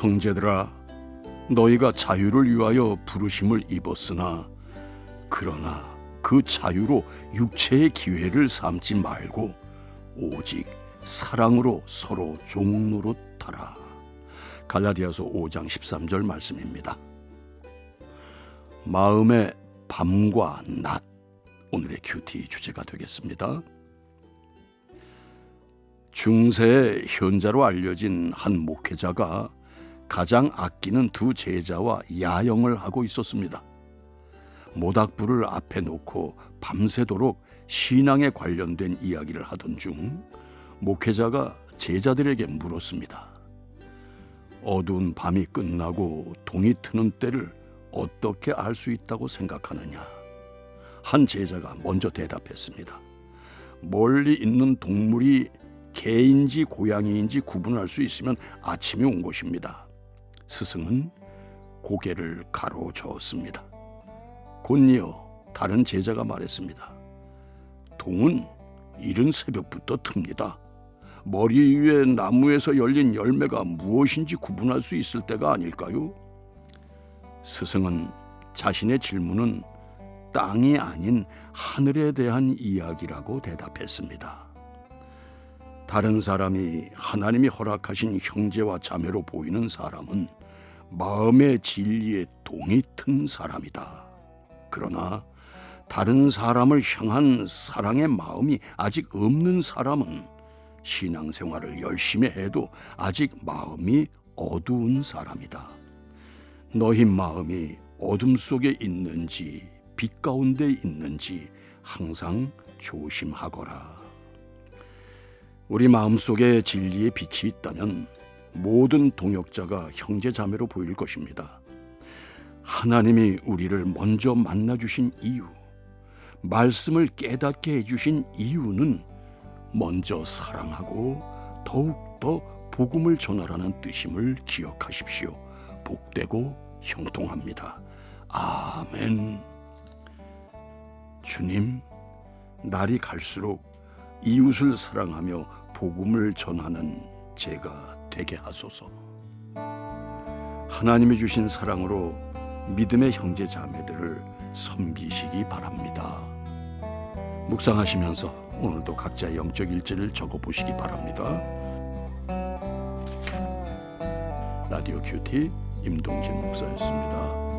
형제들아 너희가 자유를 위하여 부르심을 입었으나 그러나 그 자유로 육체의 기회를 삼지 말고 오직 사랑으로 서로 종노릇하라. 갈라디아서 5장 13절 말씀입니다. 마음의 밤과 낮 오늘의 큐티 주제가 되겠습니다. 중세의 현자로 알려진 한 목회자가 가장 아끼는 두 제자와 야영을 하고 있었습니다. 모닥불을 앞에 놓고 밤새도록 신앙에 관련된 이야기를 하던 중 목회자가 제자들에게 물었습니다. 어두운 밤이 끝나고 동이 트는 때를 어떻게 알 수 있다고 생각하느냐? 한 제자가 먼저 대답했습니다. 멀리 있는 동물이 개인지 고양이인지 구분할 수 있으면 아침이 온 것입니다. 스승은 고개를 가로저었습니다. 곧이어 다른 제자가 말했습니다. 동은 이른 새벽부터 틉니다. 머리 위에 나무에서 열린 열매가 무엇인지 구분할 수 있을 때가 아닐까요? 스승은 자신의 질문은 땅이 아닌 하늘에 대한 이야기라고 대답했습니다. 다른 사람이 하나님이 허락하신 형제와 자매로 보이는 사람은 마음의 진리에 동이 튼 사람이다. 그러나 다른 사람을 향한 사랑의 마음이 아직 없는 사람은 신앙생활을 열심히 해도 아직 마음이 어두운 사람이다. 너희 마음이 어둠 속에 있는지 빛 가운데 있는지 항상 조심하거라. 우리 마음속에 진리의 빛이 있다면 모든 동역자가 형제 자매로 보일 것입니다. 하나님이 우리를 먼저 만나 주신 이유, 말씀을 깨닫게 해 주신 이유는 먼저 사랑하고 더욱더 복음을 전하라는 뜻임을 기억하십시오. 복되고 형통합니다. 아멘. 주님, 날이 갈수록 이웃을 사랑하며 복음을 전하는 제가 되게 하소서. 하나님이 주신 사랑으로 믿음의 형제 자매들을 섬기시기 바랍니다. 묵상하시면서 오늘도 각자 영적 일지를 적어 보시기 바랍니다. 라디오 큐티 임동진 목사였습니다.